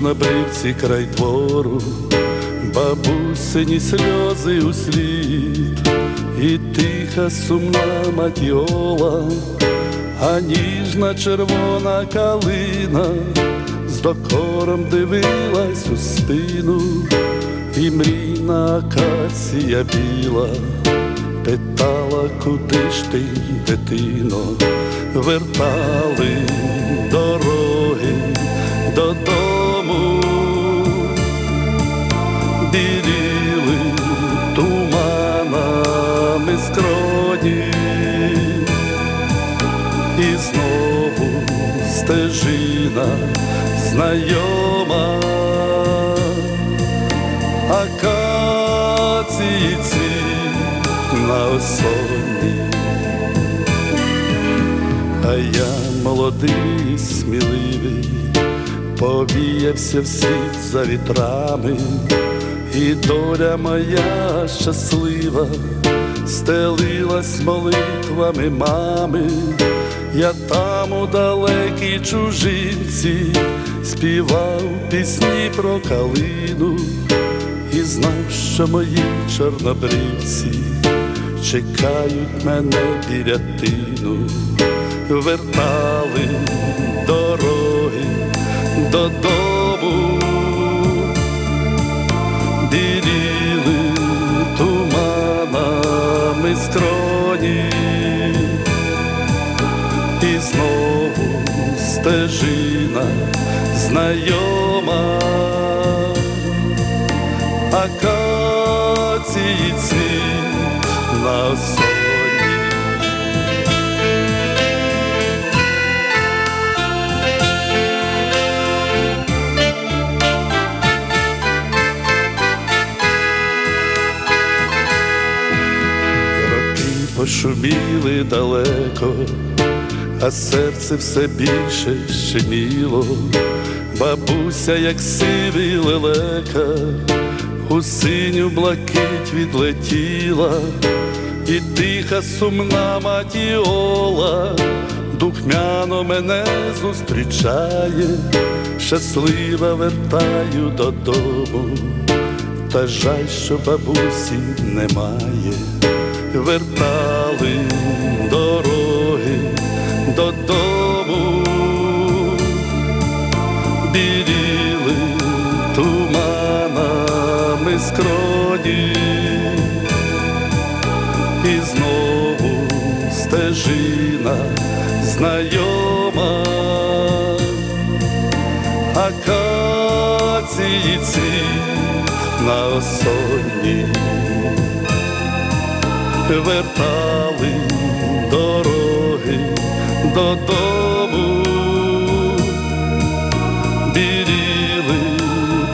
ясні чорнобривці край двору, бабусині сльози у слід, і тиха сумна матіола, а ніжна червона калина з докором дивилась у спину, і мрійна акація біла питала, куди ж ти, дитино, вертали дороги додому, стежина знайома, акації цвіт на осоні, а я молодий, сміливий, повіявся в за вітрами, і доля моя щаслива стелилась молитвами мами, я там у далекій чужинці співав пісні про калину і знав, що мої чорнобривці чекають мене біля тину, вертали дороги додому, скроні, і знову стежина знайома. Акації цвіт на Пошуміли далеко, а серце все більше щеміло. Бабуся, як сивий лелека, у синю блакить відлетіла, і тиха сумна матіола, духмяно мене зустрічає, щаслива вертаю додому, та жаль, що бабусі немає, вертали дороги додому. Біліли туманами скроні, і знову стежина знайома, акації цвіт на осонні, вертали дороги додому. Біліли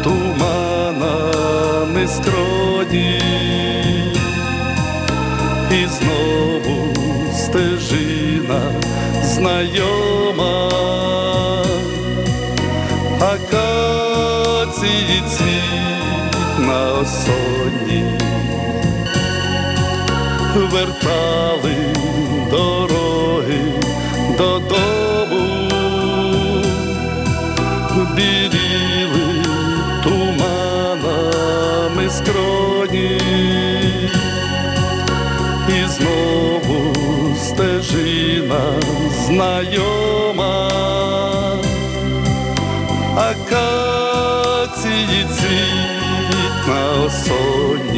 туманами скроні, і знову стежина знайома, акації цвіт на осонні, вертали дороги додому. Біліли туманами скроні, і знову стежина знайома, акації цвіт на осонні,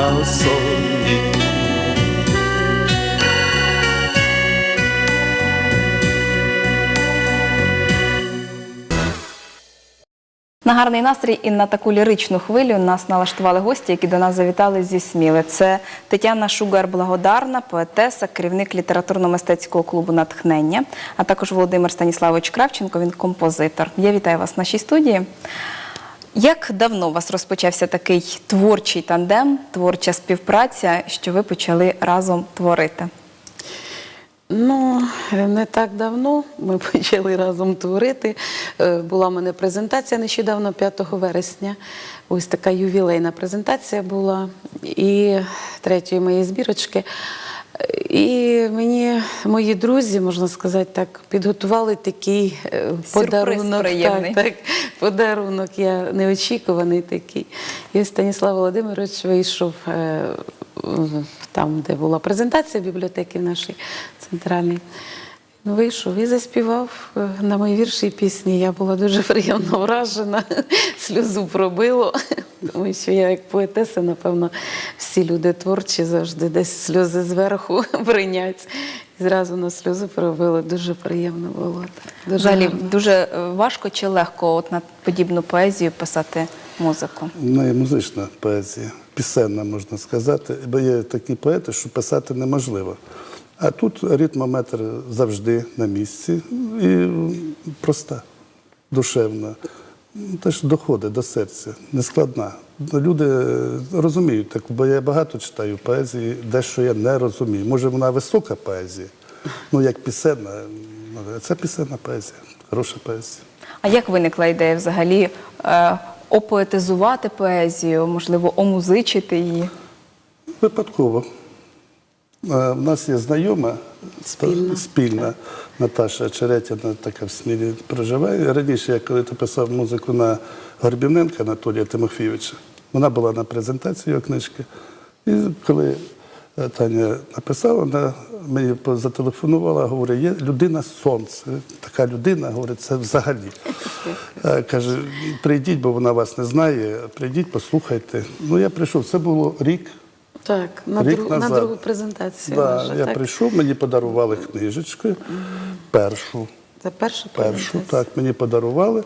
на осонні. На гарний настрій і на таку ліричну хвилю нас налаштували гості, які до нас завітали зі Сміли. Це Тетяна Шугар Благодарна, поетеса, керівник літературно-мистецького клубу Натхнення, а також Володимир Станіславович Кравченко, він композитор. Я вітаю вас в нашій студії. Як давно у вас розпочався такий творчий тандем, творча співпраця, що ви почали разом творити? Ну, не так давно ми почали разом творити. Е, Була в мене презентація нещодавно, 5 вересня. Ось така ювілейна презентація була і третьої моєї збірочки. І мені мої друзі, можна сказати так, підготували такий Сюрприз подарунок. приємний. Так, так, подарунок я неочікуваний такий. І Станіслав Володимирович вийшов е, там, де була презентація бібліотеки нашій центральній. Ну, Вийшов і заспівав е, на мої вірші і пісні. Я була дуже приємно вражена, сльозу пробило, тому що я як поетеса, напевно, всі люди творчі завжди десь сльози зверху прийнять. І зразу на сльозу пробило. Дуже приємно було. Дуже Взагалі гарно. дуже е, важко чи легко от на подібну поезію писати музику? Не музична поезія, пісенна, можна сказати, бо є такі поети, що писати неможливо. А тут ритмометр завжди на місці і проста, душевна. Теж доходить до серця, нескладна. Люди розуміють, так, бо я багато читаю поезії, дещо я не розумію. Може, вона висока поезія, ну як пісенна, це пісенна поезія, хороша поезія. А як виникла ідея взагалі е, опоетизувати поезію, можливо, омузичити її? Випадково. Е, В нас є знайома Спільна. спільна Наташа Черетяна, така в Смілі проживає. Раніше, я коли ти писав музику на Горбівненка Анатолія Тимофійовича, вона була на презентації його книжки. І коли е, Таня написала, вона мені зателефонувала, говорить, є людина сонце. Така людина, говорить, це взагалі. Е, Каже, прийдіть, бо вона вас не знає, прийдіть, послухайте. Ну, я прийшов, це було рік. Так, на, Рік друг- на другу презентацію. Да, вже, я так? прийшов, мені подарували книжечку, першу. Це першу Першу, так, мені подарували.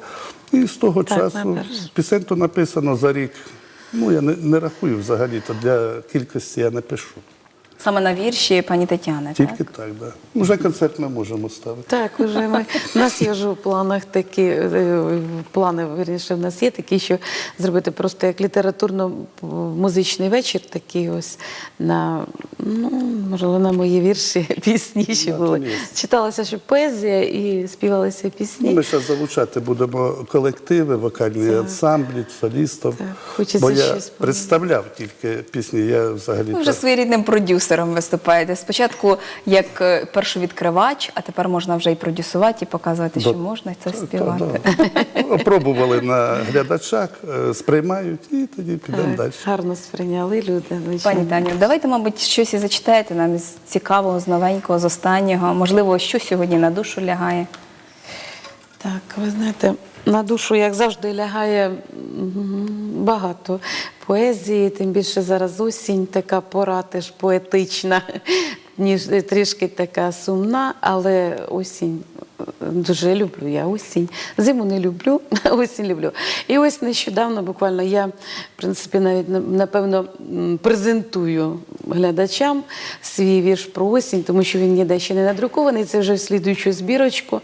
І з того Так, часу на пісень то написано за рік. Ну, я не, не рахую взагалі, то для кількості я не пишу. Саме на вірші пані Тетяни. Тільки Так? так. Да. Уже концерт ми можемо ставити. Так, уже ми у нас є вже в планах такі е, плани, вірніше, в нас є такі, що зробити просто як літературно-музичний вечір, такий ось на ну можливо на мої вірші, пісні, що Да, були. Читалася ще поезія і співалися пісні. Ну, ми зараз залучати будемо колективи, вокальні ансамблі, солістів. Так, хочеться Бо я щось представляв тільки пісні, я взагалі. Ви вже своєрідним продюсером виступаєте. Спочатку як е, першовідкривач, а тепер можна вже і продюсувати, і показувати, що можна це співати. Пробували. Опробували на глядачах, е, сприймають і тоді підемо далі. гарно сприйняли люди. Пані Таню, давайте, мабуть, щось і зачитаєте нам із цікавого, з новенького, з останнього. Можливо, що сьогодні на душу лягає. Так, ви знаєте, на душу, як завжди, лягає багато поезії, тим більше зараз осінь, така пора теж поетична, ніж трішки така сумна, але осінь е, дуже люблю я осінь. Зиму не люблю, осінь люблю. І ось нещодавно, буквально, я, в принципі, навіть напевно презентую глядачам свій вірш про осінь, тому що він ніде ще не надрукований. Це вже в слідуючу збірочку.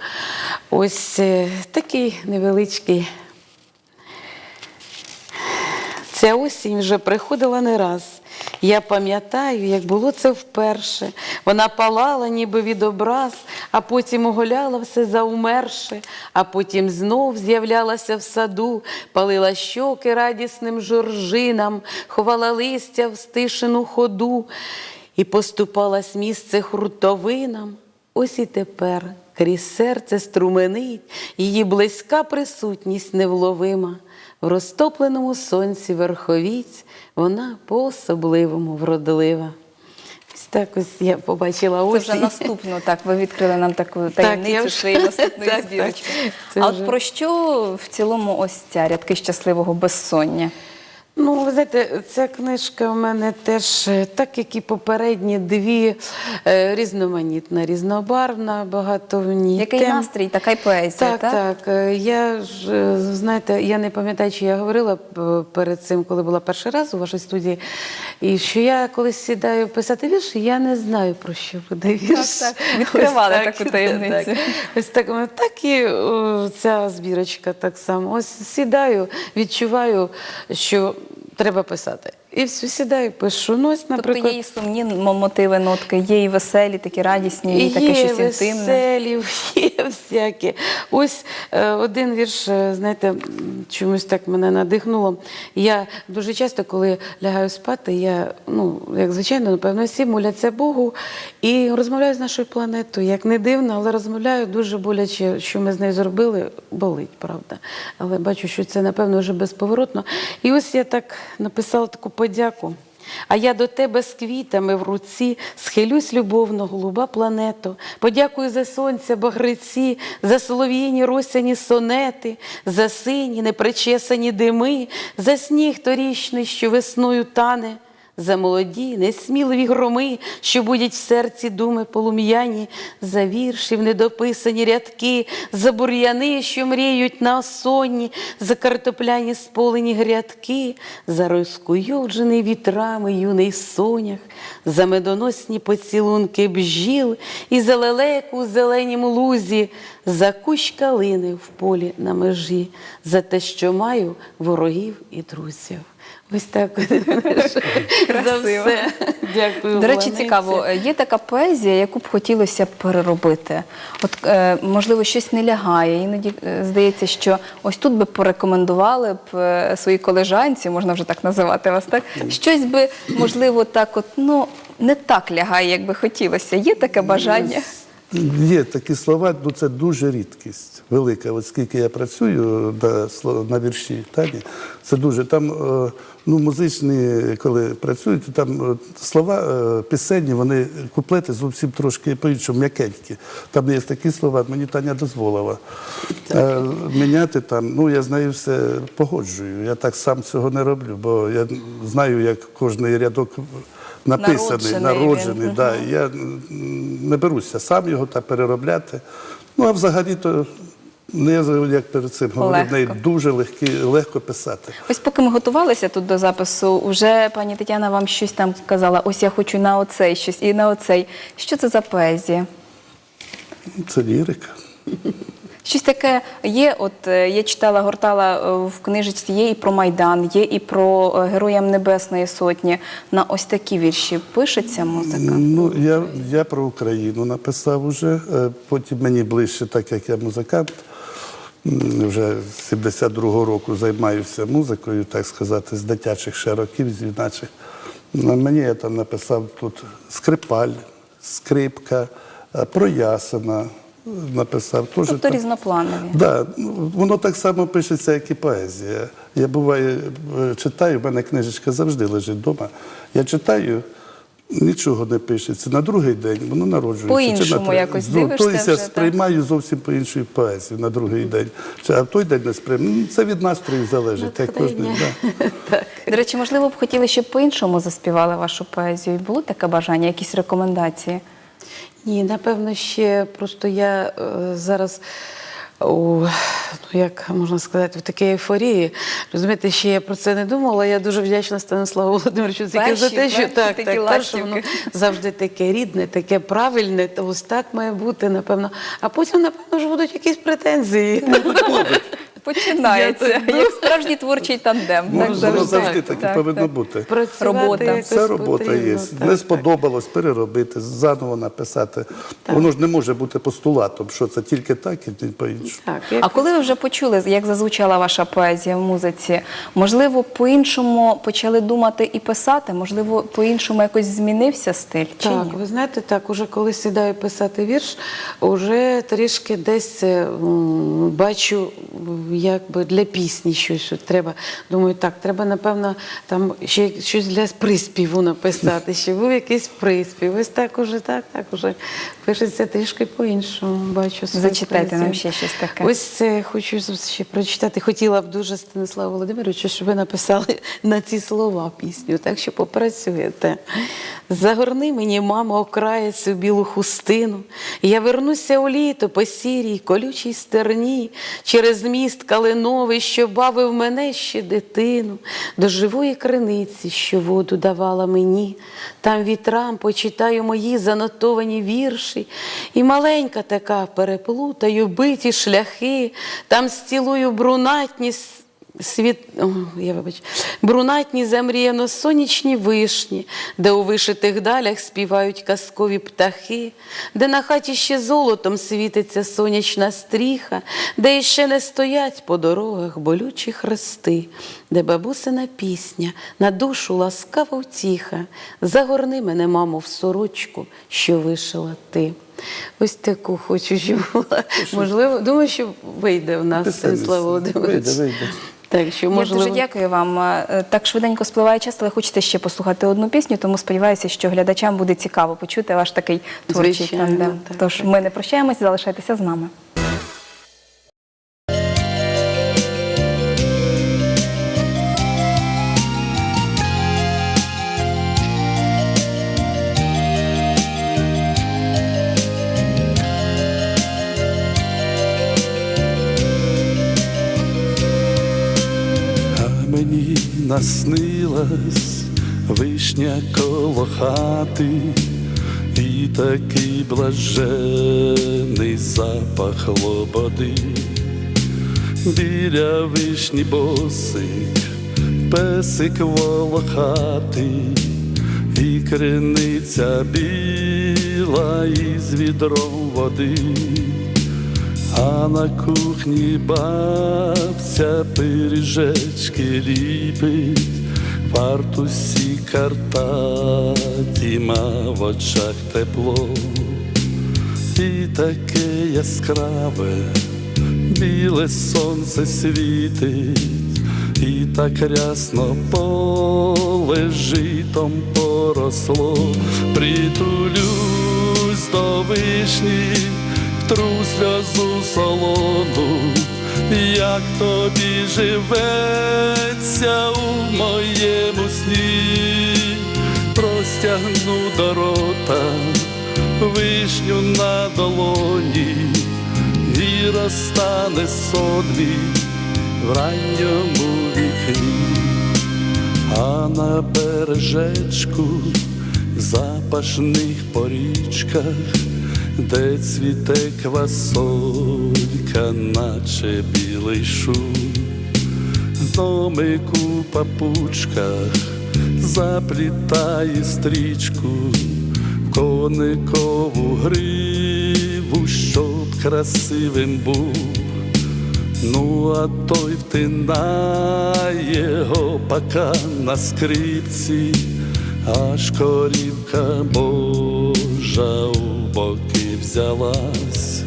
Ось е, такий невеличкий. Ця осінь вже приходила не раз. Я пам'ятаю, як було це вперше. Вона палала, ніби від образ, а потім оголяла все заумерше, а потім знов з'являлася в саду, палила щоки радісним жоржинам, ховала листя в стишену ходу і поступалась місце хуртовинам. Ось і тепер крізь серце струменить, її близька присутність невловима. В розтопленому сонці верховіць вона по-особливому вродлива. Ось так ось я побачила Це вже наступно, так, ви відкрили нам таку таємницю вже- своєї наступної збірочки. А от про що в цілому ось ця рядки щасливого безсоння? Ну, ви знаєте, ця книжка в мене теж, е, так як і попередні дві, е, різноманітна, різнобарвна, багато в ній. Який тем. настрій, така й поезія, Так, так. Е, Я ж знаєте, я не пам'ятаю, чи я говорила перед цим, коли була перший раз у вашій студії, і що я коли сідаю писати вірші, я не знаю про що буде вірш. так. Відкривали Ось таку так, таємницю. так. Ось так, так і о, ця збірочка так само. Ось сідаю, відчуваю, що треба писати. І все, сідаю, пишу. Ну, ось, Тобто є і сумні мотиви, нотки, є і веселі, такі радісні, і таке щось інтимне. Є веселі, є всякі. Ось е, один вірш, е, знаєте, чомусь так мене надихнуло. Я дуже часто, коли лягаю спати, я, ну, як звичайно, напевно, всі моляться Богу і розмовляю з нашою планетою. Як не дивно, але розмовляю дуже боляче, що ми з нею зробили, болить, правда. Але бачу, що це, напевно, вже безповоротно. І ось я так написала таку подяку. А я до тебе з квітами в руці схилюсь любовно, голуба планету. Подякую за сонця, багриці, за солов'їні росяні сонети, за сині непричесані дими, за сніг торічний, що весною тане. За молоді, несміливі громи, що будять в серці думи полум'яні, за віршів недописані рядки, за бур'яни, що мріють на осонні, за картопляні сполені грядки, за розкуйовджений вітрами юний сонях, за медоносні поцілунки бжіл і за лелеку у зеленім лузі, за кущ калини в полі на межі, за те, що маю ворогів і друзів. Ось так за Красиво. все. Дякую. До речі, цікаво, е, є така поезія, яку б хотілося переробити. От, е, можливо, щось не лягає. Іноді е, здається, що ось тут би порекомендували б своїй колежанці, можна вже так називати вас, так? Щось би, можливо, так, от, ну, не так лягає, як би хотілося. Є таке бажання? Є такі слова, ну це дуже рідкість велика. От скільки я працюю на, на вірші Тані, це дуже там е, ну, музичні, коли працюють, то там е, слова е, пісенні, вони куплети зовсім трошки по-іншому, м'якенькі. Там є такі слова, мені Таня дозволила. Е, Міняти там, ну я з нею все погоджую. Я так сам цього не роблю, бо я знаю, як кожний рядок написаний, Народжений народжений. він. да, і я не беруся сам його та переробляти. Ну, а взагалі-то, ну, я як перед цим говорив, неї дуже легкі, легко писати. Ось поки ми готувалися тут до запису, вже пані Тетяна вам щось там казала, ось я хочу на оцей щось і на оцей. Що це за поезія? Це лірика. Щось таке є. От е, я читала, гортала е, в книжечці, є і про Майдан, є і про е, Героям Небесної Сотні. На ось такі вірші пишеться музика. Ну, я, я про Україну написав уже, е, потім мені ближче, так як я музикант. Вже з 72-го року займаюся музикою, так сказати, з дитячих ще років, з юначих. На мені я там написав тут скрипаль, скрипка, е, проясина написав. Теж Тобто там- різнопланові. Да, ну, воно так само пишеться, як і поезія. Я буває е, читаю, в мене книжечка завжди лежить вдома. Я читаю, нічого не пишеться. На другий день воно народжується. По-іншому Чи на якось Ну, дивишся Тобто я вже, так? сприймаю зовсім по іншої поезії на другий день. Чи, а в той день не сприймаю. Ну, Це від настрою залежить. Як кожен, да. До речі, можливо, б хотіли, щоб по-іншому заспівали вашу поезію. Було таке бажання, якісь рекомендації? Ні, напевно, ще просто я е, зараз. У, ну, як можна сказати, в такій ейфорії. Розумієте, ще я про це не думала. Я дуже вдячна Станиславу Володимировичу тільки за те, що перші так, так, перше воно завжди таке рідне, таке правильне, то ось так має бути, напевно. А потім, напевно, ж будуть якісь претензії. Починається, як справжній творчий тандем. Ну, так воно завжди. завжди так, і повинно бути. Працювати Робота. Все робота потрібно, є. так, не сподобалось переробити, заново написати. Воно ж не може бути постулатом, що це тільки так і по-іншому. А коли ви вже почули, як зазвучала ваша поезія в музиці, можливо, по-іншому почали думати і писати? Можливо, по-іншому якось змінився стиль? Чи Так, ви знаєте, так, уже коли сідаю писати вірш, уже трішки десь бачу, якби для пісні щось от треба. Думаю, так, треба, напевно, там ще щось для приспіву написати, щоб був якийсь приспів. Ось так уже, так, так уже пишеться трішки по-іншому. Бачу. Зачитайте нам ще щось таке. Ось це хочу ще прочитати. Хотіла б дуже Станиславу Володимировичу, щоб ви написали на ці слова пісню, так що попрацюєте. Загорни мені, мамо, окрає цю білу хустину. Я вернуся у літо по сірій, колючій стерні, через міст калиновий, що бавив мене ще дитину, до живої криниці, що воду давала мені. Там вітрам почитаю мої занотовані вірші, і маленька така переплутаю биті шляхи, там стілую брунатність. Світ, о, я вибач, брунатні замріяно сонячні вишні, де у вишитих далях співають казкові птахи, де на хаті ще золотом світиться сонячна стріха, де іще не стоять по дорогах болючі хрести, де бабусина пісня на душу ласкава втіха. Загорни мене, мамо, в сорочку, що вишила ти. Ось таку хочу, щоб була. Можливо, думаю, що вийде в нас. Станіслав Володимирович. Вийде, вийде. Так, що Я дуже дякую вам. Е, Так швиденько спливає час, але хочете ще послухати одну пісню, тому сподіваюся, що глядачам буде цікаво почути ваш такий творчий Звичайно, тандем. так, Тож так. ми не прощаємось, залишайтеся з нами. Наснилась вишня коло хати, і такий блажений запах лободи. Біля вишні босик, песик волохатий, і криниця біла із відром води. А на кухні бабця пиріжечки ліпить, фартусі картаті, ма в очах тепло, і таке яскраве, біле сонце світить, і так рясно поле житом поросло, притулюсь до вишні сльозу солону, як тобі живеться у моєму сні, простягну до рота вишню на долоні, і розтане сон в ранньому вікні. А на бережечку запашних порічках, де цвіте квасолька, наче білий шум, домик у папучках заплітає стрічку коникову гриву, щоб красивим був. Ну, а той втинає гопака на скрипці, аж корівка Божа у боки взялась,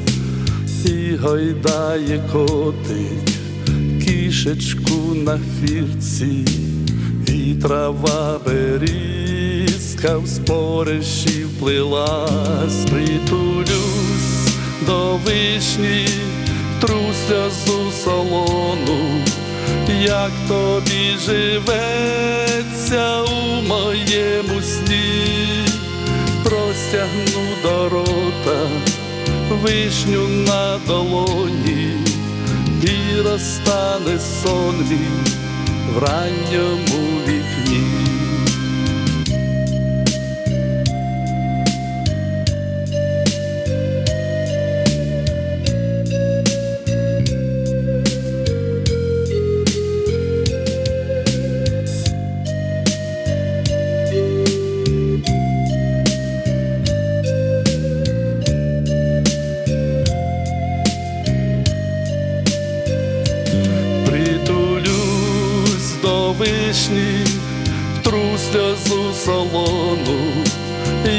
і гойдає котик кішечку на фірці, і трава берізка в спориші вплилась, притулюсь до вишні тру сльозу солону, як тобі живеться у моєму сні, простягну до рота вишню на долоні, і розтане сон мій в ранньому вишні, тру сльозу солону,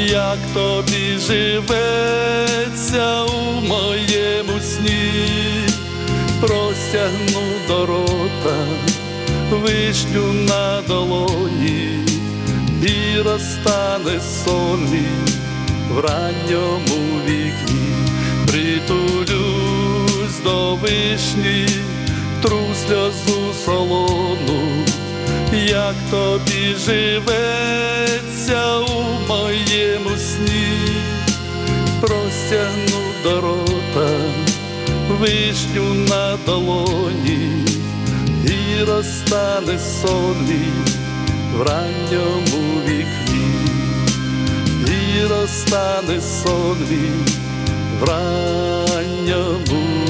як тобі живеться у моєму сні, простягну до рота вишню на долоні, і розтане сон в ранньому вікні, притулюсь до вишні тру сльозу солону, як тобі живеться у моєму сні, простягну до рота вишню на долоні, і розтане сон в ранньому вікні, і розтане сон мій в ранньому